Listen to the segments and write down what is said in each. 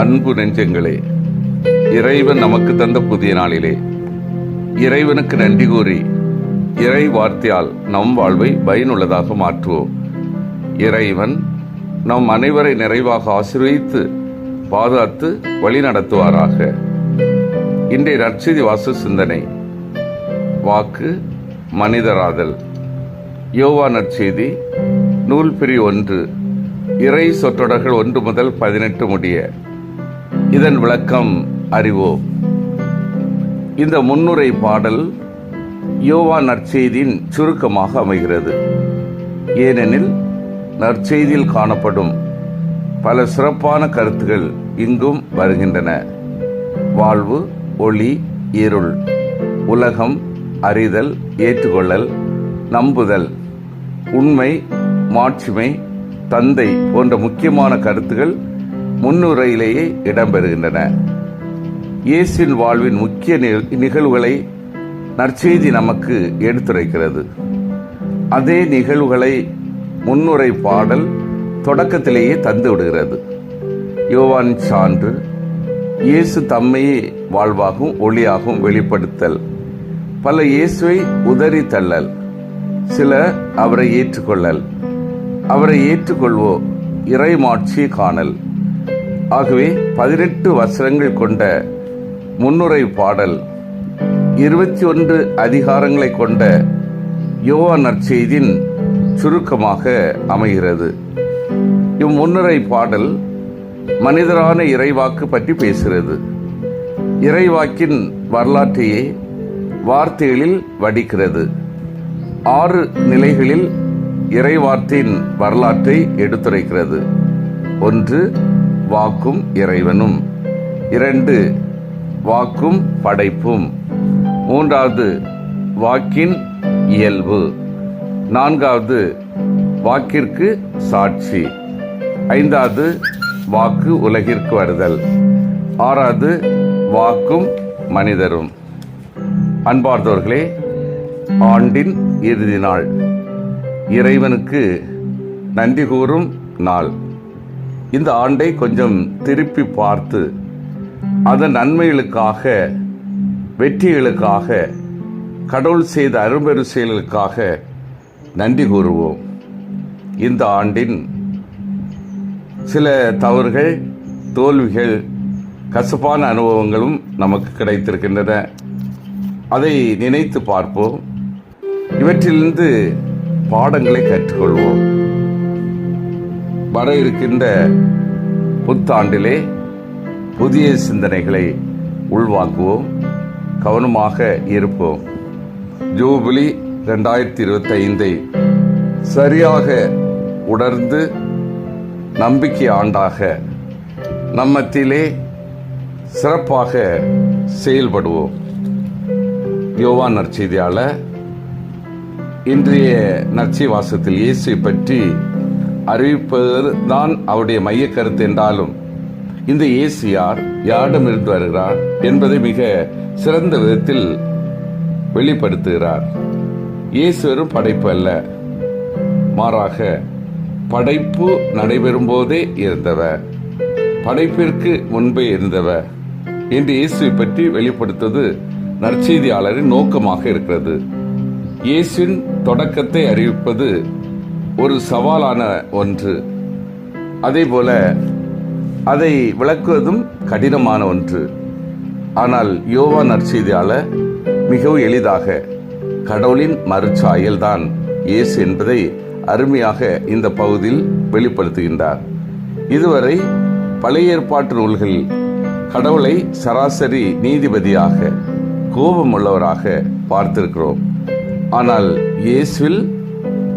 அன்பு நெஞ்சங்களே இறைவன் நமக்கு தந்த புதிய நாளிலே இறைவனுக்கு நன்றி கூறி இறை வார்த்தையால் நம் வாழ்வை பயனுள்ளதாக மாற்றுவோம். இறைவன் நம் அனைவரை நிறைவாக ஆசீர்வதித்து பாதுகாத்து வழி நடத்துவாராக. இன்றைய நற்செய்தி வாச சிந்தனை வாக்கு மனிதராதல். யோவா நற்செய்தி நூல் பிரி ஒன்று இறை சொற்றொடர்கள் ஒன்று முதல் பதினெட்டு முடிய. இதன் விளக்கம் அறிவோம். இந்த முன்னுரை பாடல் யோவா நற்செய்தியின் சுருக்கமாக அமைகிறது. ஏனெனில் நற்செய்தியில் காணப்படும் பல சிறப்பான கருத்துகள் இங்கும் வருகின்றன. வாழ்வு ஒளி இருள் உலகம் அறிதல் ஏற்றுக்கொள்ளல் நம்புதல் உண்மை மாட்சிமை தந்தை போன்ற முக்கியமான கருத்துகள் முன்னுரையிலேயே இடம்பெறுகின்றன. இயேசுவின் வாழ்வின் முக்கிய நிகழ்வுகளை நற்செய்தி நமக்கு எடுத்துரைக்கிறது. அதே நிகழ்வுகளை முன்னுரை பாடல் தொடக்கத்திலேயே தந்து விடுகிறது. யோவான் சான்று இயேசு தம்மையே வாழ்வாகவும் ஒளியாகவும் வெளிப்படுத்தல். பல இயேசுவை உதறி தள்ளல். சில அவரை ஏற்றுக்கொள்ளல். அவரை ஏற்றுக்கொள்வோ இறைமாட்சி காணல். ஆகவே பதினெட்டு வசனங்கள் கொண்ட முன்னுரை பாடல் இருபத்தி ஒன்று அதிகாரங்களை கொண்ட யோவா நற்செய்தின் சுருக்கமாக அமைகிறது. இம்முன்னுரை பாடல் மனிதரான இறைவாக்கு பற்றி பேசுகிறது. இறைவாக்கின் வரலாற்றையே வார்த்தைகளில் வடிக்கிறது. ஆறு நிலைகளில் இறைவார்த்தையின் வரலாற்றை எடுத்துரைக்கிறது. ஒன்று வாக்கும் இறைவனும். இரண்டு வாக்கும் படைப்பும். மூன்றாவது வாக்கின் இயல்பு. நான்காவது வாக்கிற்கு சாட்சி. ஐந்தாவது வாக்கு உலகிற்கு வருதல். ஆறாவது வாக்கும் மனிதரும். அன்பார்ந்தவர்களே ஆண்டின் இறுதி நாள். இறைவனுக்கு நன்றி கூறும் நாள். இந்த ஆண்டை கொஞ்சம் திருப்பி பார்த்து அதன் நன்மைகளுக்காக வெற்றிகளுக்காக கடவுள் செய்த அரும்பெரு செயல்களுக்காக நன்றி கூறுவோம். இந்த ஆண்டின் சில தவறுகள் தோல்விகள் கசப்பான அனுபவங்களும் நமக்கு கிடைத்திருக்கின்றன. அதை நினைத்து பார்ப்போம். இவற்றிலிருந்து பாடங்களை கற்றுக்கொள்வோம். வர இருக்கின்ற புத்தாண்டிலே புதிய சிந்தனைகளை உள்வாங்குவோம் கவனமாக இருப்போம். ஜூபிலி ரெண்டாயிரத்தி இருபத்தைந்தை சரியாக உணர்ந்து நம்பிக்கை ஆண்டாக நம்மத்திலே சிறப்பாக செயல்படுவோம். யோவான் நற்செய்தியாளர் இன்றைய நற்செய் வாசத்தில் இயேசு பற்றி அறிவிப்பது தான் அவருடைய மைய கருத்து என்றாலும் இந்த இயேசு யார் யாரிடமிருந்து வருகிறார் என்பதை மிக சிறந்த விதத்தில் வெளிப்படுத்துகிறார். இயேசு வெறும் படைப்பு அல்ல மாறாக படைப்பு நடைபெறும் போதே இருந்தவர் படைப்பிற்கு முன்பே இருந்தவர் என்று இயேசுவை பற்றி வெளிப்படுத்துவது நற்செய்தியாளரின் நோக்கமாக இருக்கிறது. இயேசுவின் தொடக்கத்தை அறிவிப்பது ஒரு சவாலான ஒன்று. அதே போல அதை விளக்குவதும் கடினமான ஒன்று. ஆனால் யோவா நற்செய்தியாளர் மிகவும் எளிதாக கடவுளின் மறுச்சாயல்தான் இயேசு என்பதை அருமையாக இந்த பகுதியில் வெளிப்படுத்துகின்றார். இதுவரை பழைய ஏற்பாட்டு நூல்கள் கடவுளை சராசரி நீதிபதியாக கோபமுள்ளவராக பார்த்திருக்கிறோம். ஆனால் இயேசுவில்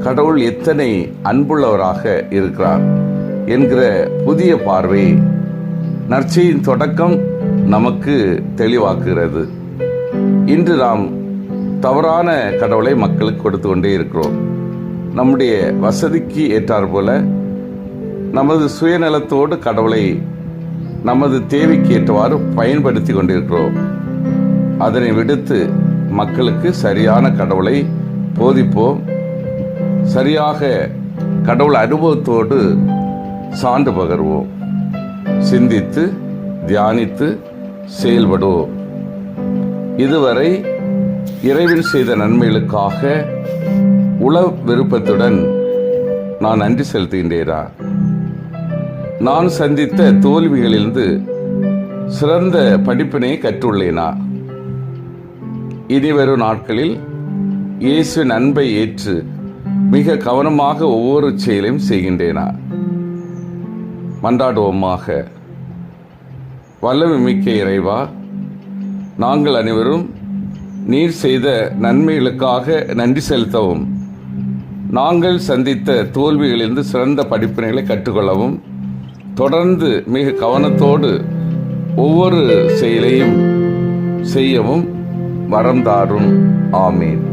கடவுள் எத்தனை அன்புள்ளவராக இருக்கிறார் என்கிற புதிய பார்வை நற்செய்தியின் தொடக்கம் நமக்கு தெளிவாக்குகிறது. இன்று நாம் தவறான கடவுளை மக்களுக்கு கொடுத்து கொண்டே இருக்கிறோம். நம்முடைய வசதிக்கு ஏற்றார் போல நமது சுயநலத்தோடு கடவுளை நமது தேவைக்கு ஏற்றவாறு பயன்படுத்தி கொண்டிருக்கிறோம். அதனை விடுத்து மக்களுக்கு சரியான கடவுளை போதிப்போம். சரியாக கடவுள் அனுபவத்தோடு சான்று பகர்வோம். சிந்தித்து தியானித்து செயல்படுவோம். இதுவரை இறைவன் செய்த நன்மைகளுக்காக உள விருப்பத்துடன் நான் நன்றி செலுத்துகின்றேனா? நான் சந்தித்த தோல்விகளிலிருந்து சிறந்த படிப்பினை கற்றுள்ளேனா? இனிவரும் நாட்களில் இயேசு அன்பை ஏற்று மிக கவனமாக ஒவ்வொரு செயலையும் செய்கின்றேனா? மன்றாடுவோமாக. வல்லமை மிக்க இறைவா நாங்கள் அனைவரும் நீர் செய்த நன்மைகளுக்காக நன்றி செலுத்தவும் நாங்கள் சந்தித்த தோல்விகளிலிருந்து சிறந்த படிப்பினைகளை கற்றுக்கொள்ளவும் தொடர்ந்து மிக கவனத்தோடு ஒவ்வொரு செயலையும் செய்யவும் வரம் தாரும். ஆமீன்.